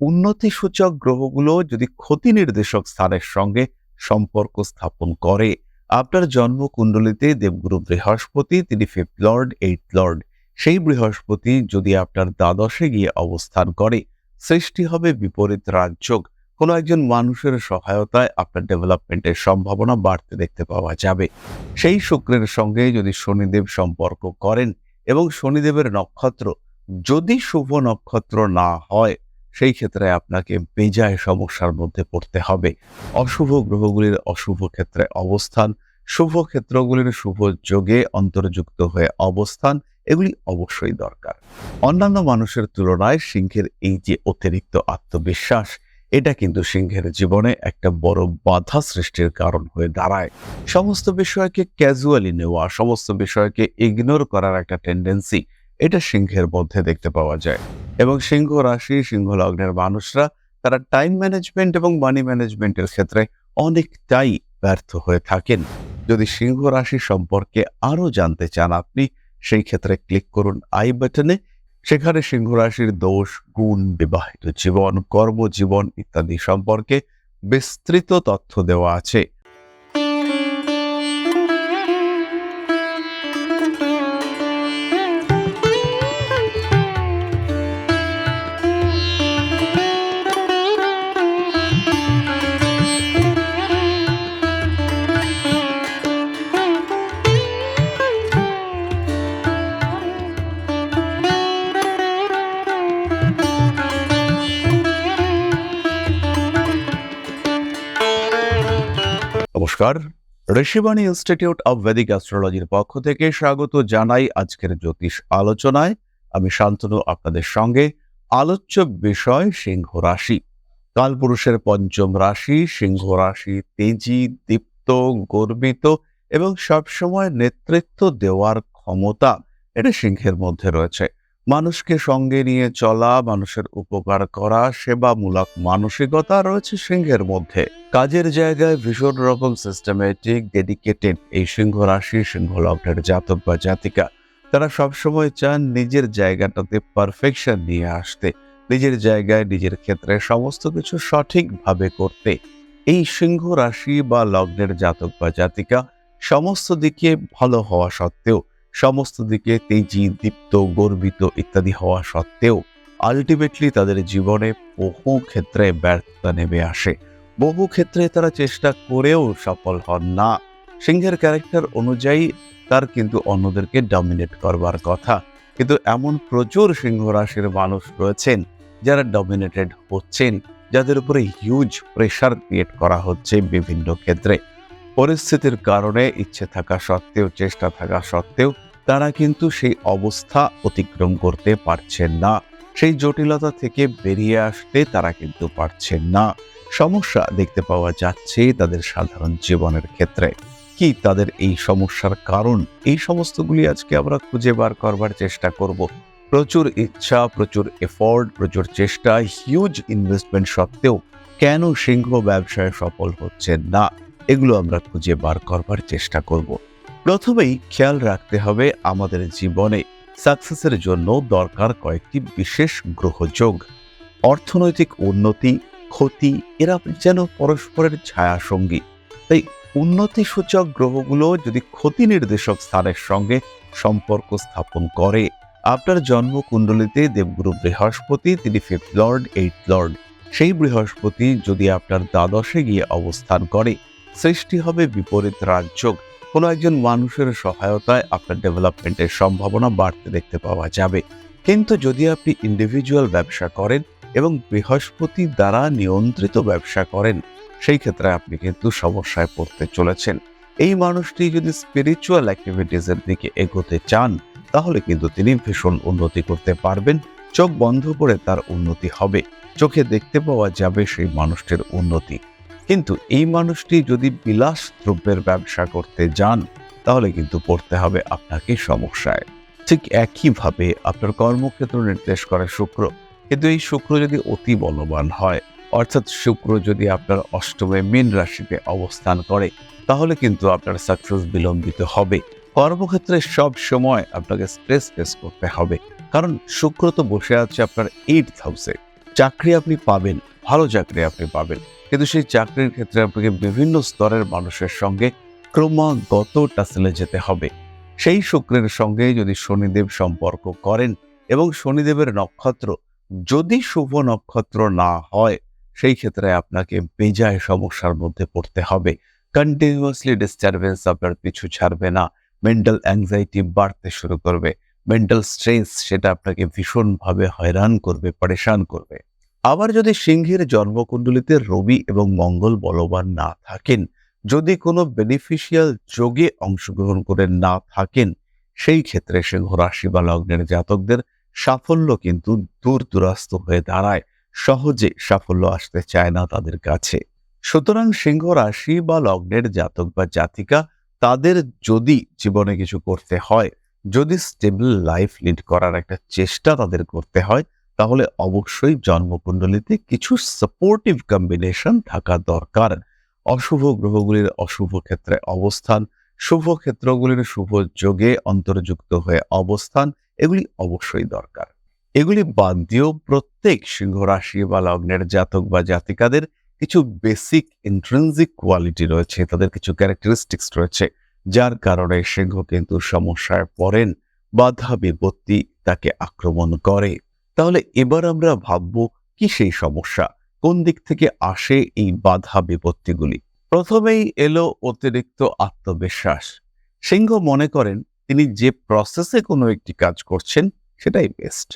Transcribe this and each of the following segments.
উন্নতি সূচক গ্রহগুলো যদি ক্ষতি নির্দেশক স্থানের সঙ্গে সম্পর্ক স্থাপন করে। আপনার জন্মকুণ্ডলিতে দেবগুরু বৃহস্পতি, তিনি ফিফথ লর্ড এইট লর্ড সেই বৃহস্পতি যদি আপনার দ্বাদশে গিয়ে অবস্থান করে, সৃষ্টি হবে বিপরীত রাজযোগ। কোনো একজন মানুষের সহায়তায় আপনার ডেভেলপমেন্টের সম্ভাবনা বাড়তে দেখতে পাওয়া যাবে। সেই শুক্রের সঙ্গে যদি শনিদেব সম্পর্ক করেন এবং শনিদেবের নক্ষত্র যদি শুভ নক্ষত্র না হয় সেই ক্ষেত্রে আপনাকে বেজায় সমস্যার মধ্যে পড়তে হবে। অশুভ গ্রহগুলির অশুভ ক্ষেত্রে অবস্থান, শুভ ক্ষেত্রগুলির শুভ যোগে অন্তর্যুক্ত হয়ে অবস্থান, এগুলি অবশ্যই দরকার। অন্যান্য মানুষের তুলনায় সিংহের এই যে অতিরিক্ত আত্মবিশ্বাস, এটা কিন্তু সিংহের জীবনে একটা বড় বাধা সৃষ্টির কারণ হয়ে দাঁড়ায়। সমস্ত বিষয়কে ক্যাজুয়ালি নেওয়া, সমস্ত বিষয়কে ইগনোর করার একটা টেন্ডেন্সি এটা সিংহের মধ্যে দেখতে পাওয়া যায়। এবং সিংহ রাশি, সিংহ লগ্নের মানুষরা তারা টাইম ম্যানেজমেন্ট এবং মানি ম্যানেজমেন্টের ক্ষেত্রে অনেকটাই ব্যর্থ হয়ে থাকেন। যদি সিংহ রাশি সম্পর্কে আরও জানতে চান আপনি, সেই ক্ষেত্রে ক্লিক করুন আই বাটনে সেখানে সিংহ রাশির দোষ, গুণ, বিবাহিত জীবন, কর্মজীবন ইত্যাদি সম্পর্কে বিস্তৃত তথ্য দেওয়া আছে। নমস্কার। ঋষিবাণী ইনস্টিটিউট অব ভেদিক অ্যাস্ট্রোলজির পক্ষ থেকে স্বাগত জানাই আজকের জ্যোতিষ আলোচনায়। আমি শান্তনু, আপনাদের সঙ্গে। আলোচ্য বিষয়, সিংহ রাশি। কালপুরুষের পঞ্চম রাশি, সিংহ রাশি তেজি, দীপ্ত, গর্বিত এবং সবসময় নেতৃত্ব দেওয়ার ক্ষমতা এটা সিংহের মধ্যে রয়েছে। মানুষকে সঙ্গে নিয়ে চলা, মানুষের উপকার করা, সেবামূলক মানসিকতা রয়েছে সিংহের মধ্যে। কাজের জায়গায় ভীষণ রকম সিস্টেমেটিক ডেডিকেটেড এই সিংহ রাশি, সিংহ লগ্নের জাতক বা জাতিকা। তারা সবসময় চান নিজের জায়গাটাতে পারফেকশন নিয়ে আসতে, নিজের জায়গায় নিজের ক্ষেত্রে সমস্ত কিছু সঠিকভাবে করতে। এই সিংহ রাশি বা লগ্নের জাতক বা জাতিকা সমস্ত দিকে ভালো হওয়া সত্ত্বেও সমস্ত দিকে তেজি, দীপ্ত, গর্বিত ইত্যাদি হওয়া সত্ত্বেও আলটিমেটলি তাদের জীবনে বহু ক্ষেত্রে ব্যর্থতা নেমে আসে। বহু ক্ষেত্রে তারা চেষ্টা করেও সফল হন না। সিংহের ক্যারেক্টার অনুযায়ী তার কিন্তু অন্যদেরকে ডমিনেট করবার কথা। কিন্তু এমন প্রচুর সিংহ রাশির মানুষ রয়েছেন যারা ডমিনেটেড হচ্ছেন, যাদের উপরে হিউজ প্রেশার ক্রিয়েট করা হচ্ছে বিভিন্ন ক্ষেত্রে। পরিস্থিতির কারণে ইচ্ছে থাকা সত্ত্বেও, চেষ্টা থাকা সত্ত্বেও তারা কিন্তু সেই অবস্থা অতিক্রম করতে পারছেন না। সেই জটিলতা থেকে বেরিয়ে আসতে তারা কিন্তু পারছেন না। সমস্যা দেখতে পাওয়া যাচ্ছে তাদের সাধারণ জীবনের ক্ষেত্রে। কি তাদের এই সমস্যার কারণ? এই সমস্তগুলি আজকে আমরা খুঁজে বার করবার চেষ্টা করব। প্রচুর ইচ্ছা, প্রচুর এফোর্ট প্রচুর চেষ্টা হিউজ ইনভেস্টমেন্ট সত্ত্বেও কেন সিংহ ব্যবসায় সফল হচ্ছেন না? এগুলো আমরা খুঁজে বার করবার চেষ্টা করব। প্রথমেই খেয়াল রাখতে হবে আমাদের জীবনে সাকসেসের জন্য দরকার কয়েকটি বিশেষ গ্রহযোগ অর্থনৈতিক উন্নতি, ক্ষতি, এরা যেন পরস্পরের ছায়াসঙ্গী। তাই উন্নতি সূচক গ্রহগুলো যদি ক্ষতি নির্দেশক স্থানের সঙ্গে সম্পর্ক স্থাপন করে, আপনার জন্মকুণ্ডলিতে দেবগুরু বৃহস্পতি, তিনি ফিফথ লর্ড এইট লর্ড সেই বৃহস্পতি যদি আপনার দ্বাদশে গিয়ে অবস্থান করে সৃষ্টি হবে বিপরীত রাজযোগ। কোনো একজন মানুষের সহায়তায় আপনার ডেভেলপমেন্টের সম্ভাবনা বাড়তে দেখতে পাওয়া যাবে। কিন্তু যদি আপনি ইন্ডিভিজুয়াল ব্যবসা করেন এবং বৃহস্পতি দ্বারা নিয়ন্ত্রিত ব্যবসা করেন, সেই ক্ষেত্রে আপনি কিন্তু সমস্যায় পড়তে চলেছেন। এই মানুষটি যদি স্পিরিচুয়াল অ্যাক্টিভিটিসের দিকে এগোতে চান, তাহলে কিন্তু তিনি ভীষণ উন্নতি করতে পারবেন। চোখ বন্ধ করে তার উন্নতি হবে। চোখে দেখতে পাওয়া যাবে সেই মানুষটির উন্নতি। কিন্তু এই মানুষটি যদি বিলাস দ্রব্যের ব্যবসা করতে যান, তাহলে কিন্তু পড়তে হবে আপনাকে সমস্যায়। ঠিক একইভাবে আপনার কর্মক্ষেত্র নির্দেশ করে শুক্র। কিন্তু এই শুক্র যদি অতি বলবান হয়, অর্থাৎ শুক্র যদি আপনার অষ্টমে মীন রাশিতে অবস্থান করে, তাহলে কিন্তু আপনার সাকসেস বিলম্বিত হবে। কর্মক্ষেত্রে সব সময় আপনাকে স্ট্রেস ফেস করতে হবে। কারণ শুক্র তো বসে আছে আপনার এইট হাউসে চাকরি আপনি পাবেন। ভালো চাকরি আপনি পাবেন। কিন্তু সেই চাকরির ক্ষেত্রে আপনাকে বিভিন্ন স্তরের মানুষের সঙ্গে ক্রমাগত টাসেলে যেতে হবে। সেই শুক্রের সঙ্গে যদি শনিদেব সম্পর্ক করেন এবং শনিদেবের নক্ষত্র যদি শুভ নক্ষত্র না হয়, সেই ক্ষেত্রে আপনাকে বেজায় সমস্যার মধ্যে পড়তে হবে। কন্টিনিউয়াসলি ডিস্টারবেন্স আপনার পিছু ছাড়বে না। মেন্টাল অ্যাংজাইটি বাড়তে শুরু করবে। মেন্টাল স্ট্রেস সেটা আপনাকে ভীষণভাবে হয়রান করবে, পরেশান করবে। আবার যদি সিংহের জন্মকুণ্ডলিতে রবি এবং মঙ্গল বলবান না থাকেন, যদি কোনো বেনিফিশিয়াল যোগে অংশগ্রহণ করে না থাকেন, সেই ক্ষেত্রে সিংহ রাশি বা লগ্নের জাতকদের সাফল্য কিন্তু দূর দুরাস্ত হয়ে দাঁড়ায়। সহজে সাফল্য আসতে চায় না তাদের কাছে। সুতরাং সিংহ রাশি বা লগ্নের জাতক বা জাতিকা, তাদের যদি জীবনে কিছু করতে হয়, যদি স্টেবল লাইফ লিড করার একটা চেষ্টা তাদের করতে হয় তাহলে অবশ্যই জন্মকুণ্ডলিতে কিছু সাপোর্টিভ কম্বিনেশন থাকা দরকার। অশুভ গ্রহগুলির অশুভ ক্ষেত্রে অবস্থান, শুভ ক্ষেত্রগুলির শুভ যোগে অন্তর্যুক্ত হয়ে অবস্থান, এগুলি অবশ্যই দরকার। এগুলি বাদ দিয়েও প্রত্যেক সিংহ রাশি বা লগ্নের জাতক বা জাতিকাদের কিছু বেসিক ইন্ট্রেন্সিক কোয়ালিটি রয়েছে, তাদের কিছু ক্যারেক্টারিস্টিক্স রয়েছে, যার কারণে সিংহ কিন্তু সমস্যায় পড়েন, বাধা বিপত্তি তাকে আক্রমণ করে। তাহলে এবার আমরা ভাবব কি সেই সমস্যা? কোন দিক থেকে আসে এই বাধা বিপত্তিগুলি? প্রথমেই এলো অতিরিক্ত আত্মবিশ্বাস। সিংহ মনে করেন, তিনি যে প্রসেসে কোনো একটি কাজ করছেন, সেটাই বেস্ট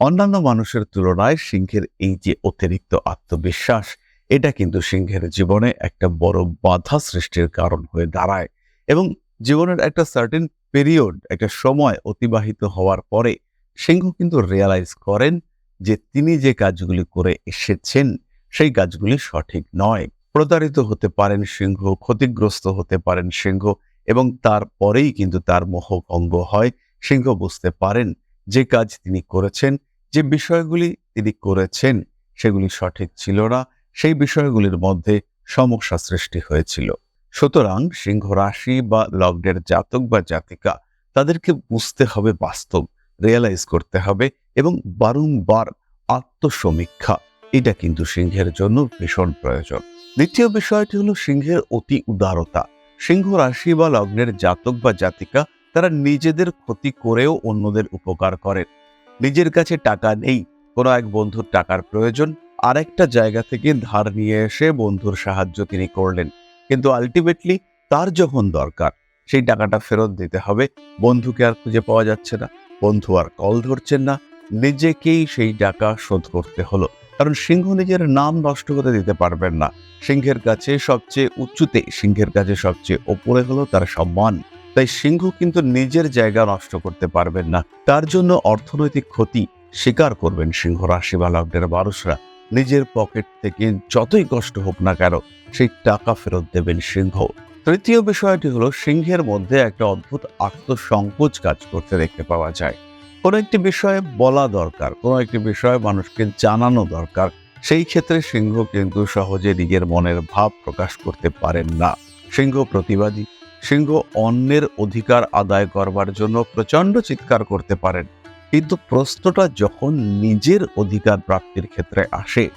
অন্যান্য মানুষের তুলনায় সিংহের এই যে অতিরিক্ত আত্মবিশ্বাস, এটা কিন্তু সিংহের জীবনে একটা বড় বাধা সৃষ্টির কারণ হয়ে দাঁড়ায় এবং জীবনের একটা সার্টেন পিরিয়ড একটা সময় অতিবাহিত হওয়ার পরে সিংহ কিন্তু রিয়ালাইজ করেন যে তিনি যে কাজগুলি করে এসেছেন, সেই কাজগুলি সঠিক নয়। প্রতারিত হতে পারেন সিংহ ক্ষতিগ্রস্ত হতে পারেন সিংহ এবং তারপরেই কিন্তু তার মোহভঙ্গ হয়। সিংহ বুঝতে পারেন যে কাজ তিনি করেছেন, যে বিষয়গুলি তিনি করেছেন, সেগুলি সঠিক ছিল না, সেই বিষয়গুলির মধ্যে সমস্যা সৃষ্টি হয়েছিল। সুতরাং সিংহ রাশি বা লগ্নের জাতক বা জাতিকা, তাদেরকে বুঝতে হবে বাস্তব রিয়েলাইজ করতে হবে এবং বারংবার আত্মসমীক্ষা, এটা কিন্তু সিংহের জন্য ভীষণ প্রয়োজন। দ্বিতীয় বিষয়টি হলো সিংহের অতি উদারতা। সিংহ রাশি বা লগ্নের জাতক বা জাতিকা, তারা নিজেদের ক্ষতি করেও অন্যদের উপকার করেন নিজের কাছে টাকা নেই, কোনো এক বন্ধুর টাকার প্রয়োজন, আরেকটা জায়গা থেকে ধার নিয়ে এসে বন্ধুর সাহায্য তিনি করলেন। কিন্তু আলটিমেটলি তার যখন দরকার, সেই টাকাটা ফেরত দিতে হবে, বন্ধুকে আর খুঁজে পাওয়া যাচ্ছে না। বন্ধু আর কল ধরছেন না, নিজেকেই সেই টাকা শোধ করতে হলো। কারণ সিংহ নিজের নাম নষ্ট হতে দিতে পারবেন না। সিংহের কাছে সবচেয়ে উঁচুতে, সিংহের কাছে সবচেয়ে ওপরে হলো তার সম্মান। তাই সিংহ কিন্তু নিজের জায়গা নষ্ট করতে পারবেন না। তার জন্য অর্থনৈতিক ক্ষতি স্বীকার করবেন সিংহ রাশি বা লগ্নের মানুষরা। নিজের পকেট থেকে যতই কষ্ট হোক না কেন, সেই টাকা ফেরত দেবেন সিংহ। তৃতীয় বিষয়টি হলো, সিংহের মধ্যে একটা অদ্ভুত আত্মসংকোচ কাজ করতে দেখতে পাওয়া যায়। কোনো একটি বিষয়ে বলা দরকার, কোনো একটি বিষয়ে মানুষকে জানানো দরকার, সেই ক্ষেত্রে সিংহ কিন্তু সহজে নিজের মনের ভাব প্রকাশ করতে পারেন না। সিংহ প্রতিবাদী, সিংহ অন্যের অধিকার আদায় করবার জন্য প্রচণ্ড চিৎকার করতে পারেন। কিন্তু প্রশ্নটা যখন নিজের অধিকার প্রাপ্তির ক্ষেত্রে আসে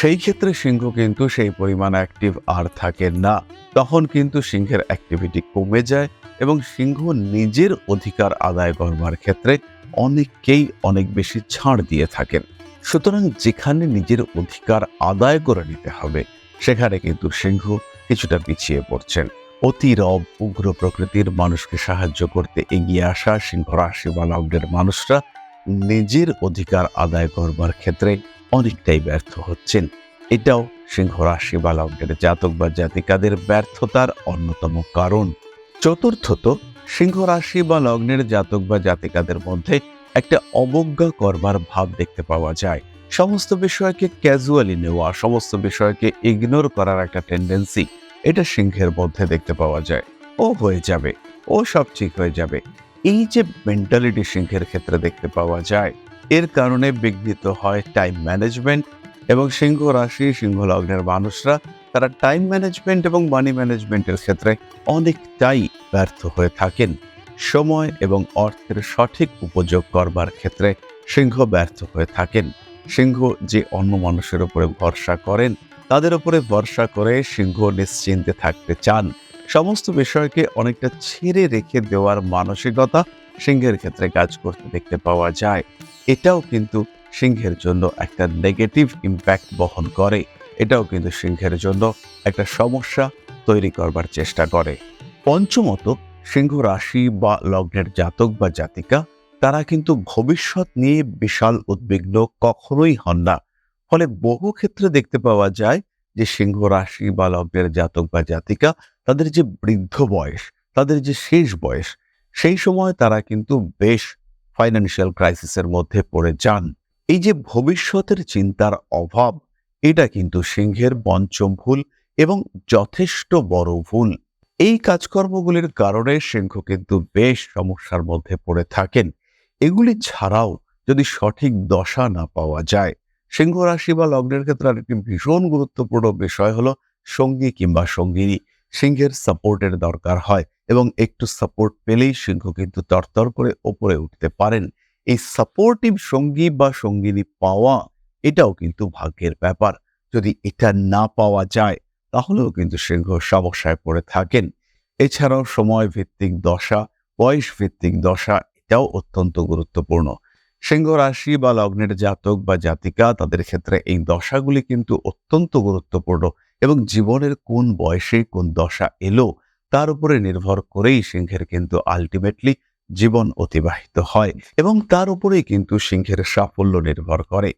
সেই ক্ষেত্রে সিংহ কিন্তু সেই পরিমাণ অ্যাক্টিভ আর থাকে না। তখন কিন্তু সিংহের অ্যাক্টিভিটি কমে যায় এবং সিংহ নিজের অধিকার আদায় করবার ক্ষেত্রে অনেককেই অনেক বেশি ছাড় দিয়ে থাকেন। সুতরাং যেখানে নিজের অধিকার আদায় করে নিতে হবে, সেখানে কিন্তু সিংহ কিছুটা পিছিয়ে পড়ছেন। অতিরব উগ্র প্রকৃতির মানুষকে সাহায্য করতে এগিয়ে আসা সিংহ রাশি বা লগ্নের মানুষরা নিজের অধিকার আদায় করবার ক্ষেত্রে অনেকটাই ব্যর্থ হচ্ছেন। এটাও সিংহ রাশি বা লগ্নের জাতক বা জাতিকাদের ব্যর্থতার অন্যতম কারণ। চতুর্থত সিংহ রাশি বা লগ্নের জাতক বা জাতিকাদের মধ্যে একটা অবজ্ঞা করবার ভাব দেখতে পাওয়া যায়। সমস্ত বিষয়কে ক্যাজুয়ালি নেওয়া, সমস্ত বিষয়কে ইগনোর করার একটা টেন্ডেন্সি এটা সিংহের মধ্যে দেখতে পাওয়া যায়। ও হয়ে যাবে, ও সব ঠিক হয়ে যাবে। এই যে মেন্টালিটি সিংহের ক্ষেত্রে দেখতে পাওয়া যায়, এর কারণে বিঘ্নিত হয় টাইম ম্যানেজমেন্ট এবং সিংহ রাশি, সিংহ লগ্নের মানুষরা, তারা টাইম ম্যানেজমেন্ট এবং মানি ম্যানেজমেন্টের ক্ষেত্রে অনেকটাই ব্যর্থ হয়ে থাকেন। সময় এবং অর্থের সঠিক উপযোগ করবার ক্ষেত্রে সিংহ ব্যর্থ হয়ে থাকেন। সিংহ যে অন্য মানুষের উপরে ভরসা করেন, তাদের উপরে ভরসা করে সিংহ নিশ্চিন্তে থাকতে চান। সমস্ত বিষয়কে অনেকটা ছেড়ে রেখে দেওয়ার মানসিকতা সিংহের ক্ষেত্রে কাজ করতে দেখতে পাওয়া যায়। এটাও কিন্তু সিংহের জন্য একটা নেগেটিভ ইম্প্যাক্ট বহন করে। এটাও কিন্তু সিংহের জন্য একটা সমস্যা তৈরি করবার চেষ্টা করে। পঞ্চমত, সিংহ রাশি বা লগ্নের জাতক বা জাতিকা, তারা কিন্তু ভবিষ্যৎ নিয়ে বিশাল উদ্বিগ্ন কখনোই হন না। ফলে বহু ক্ষেত্রে দেখতে পাওয়া যায় যে সিংহ রাশি বা লগ্নের জাতক বা জাতিকা, তাদের যে বৃদ্ধ বয়স, তাদের যে শেষ বয়স, সেই সময় তারা কিন্তু বেশ ফাইন্যান্সিয়াল ক্রাইসিসের মধ্যে পড়ে যান। এই যে ভবিষ্যতের চিন্তার অভাব, এটা কিন্তু সিংহের পঞ্চম ভুল এবং যথেষ্ট বড় ভুল। এই কাজকর্মগুলির কারণে সিংহ কিন্তু বেশ সমস্যার মধ্যে পড়ে থাকেন। এগুলি ছাড়াও যদি সঠিক দশা না পাওয়া যায় সিংহ রাশি বা লগ্নের ক্ষেত্রে আরেকটি ভীষণ গুরুত্বপূর্ণ বিষয় হলো সঙ্গী কিংবা সঙ্গিনী। সিংহের সাপোর্টের দরকার হয় এবং একটু সাপোর্ট পেলেই সিংহ কিন্তু তরতর করে ওপরে উঠতে পারেন। এই সাপোর্টিভ সঙ্গী বা সঙ্গিনী পাওয়া এটাও কিন্তু ভাগ্যের ব্যাপার। যদি এটা না পাওয়া যায়, তাহলেও কিন্তু সিংহ সমস্যায় পড়ে থাকেন। এছাড়াও সময় ভিত্তিক দশা, বয়স ভিত্তিক দশা, এটাও অত্যন্ত গুরুত্বপূর্ণ। সিংহ রাশি বা লগ্নের জাতক বা জাতিকা, তাদের ক্ষেত্রে এই দশাগুলি কিন্তু অত্যন্ত গুরুত্বপূর্ণ এবং জীবনের কোন বয়সে কোন দশা এলো, তার উপরে নির্ভর করেই সিংহের কিন্তু আলটিমেটলি জীবন অতিবাহিত হয় এবং তার উপরেই কিন্তু সিংহের সাফল্য নির্ভর করে।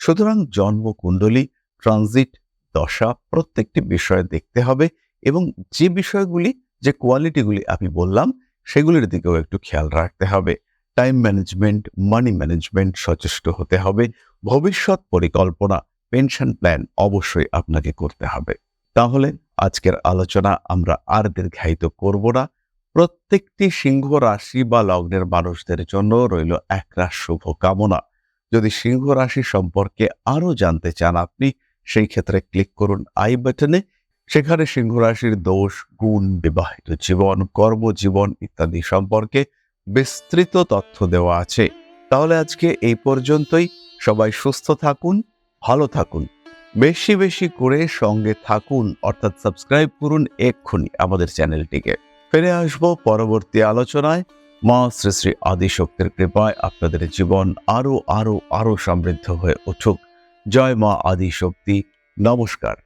সুতরাং জন্মকুণ্ডলী ট্রানজিট দশা প্রত্যেকটি বিষয়ে দেখতে হবে এবং যে বিষয়গুলি, যে কোয়ালিটিগুলি আমি বললাম, সেগুলির দিকেও একটু খেয়াল রাখতে হবে। টাইম ম্যানেজমেন্ট, মানি ম্যানেজমেন্ট সচেষ্ট হতে হবে। ভবিষ্যৎ পরিকল্পনা, পেনশন প্ল্যান অবশ্যই আপনাকে করতে হবে। তাহলে আজকের আলোচনা আমরা আর দীর্ঘায়িত করব না। প্রত্যেকটি সিংহ রাশি বা লগ্নের মানুষদের জন্য রইল একরা শুভ কামনা যদি সিংহ রাশি সম্পর্কে আরও জানতে চান আপনি, সেই ক্ষেত্রে ক্লিক করুন আই বাটনে। সেখানে সিংহ রাশির দোষ, গুণ, বিবাহিত জীবন, কর্মজীবন ইত্যাদি সম্পর্কে বিস্তৃত তথ্য দেওয়া আছে। তাহলে আজকে এই পর্যন্তই। সবাই সুস্থ থাকুন, ভালো থাকুন। বেশি বেশি করে সঙ্গে থাকুন, অর্থাৎ সাবস্ক্রাইব করুন এক্ষুনি আমাদের চ্যানেলটিকে। ফিরে আসব পরবর্তী আলোচনায়। মা শ্রী শ্রী আদিশক্তির কৃপায় আপনাদের জীবন আরও আরও আরও সমৃদ্ধ হয়ে উঠুক। জয় মা আদিশক্তি। নমস্কার।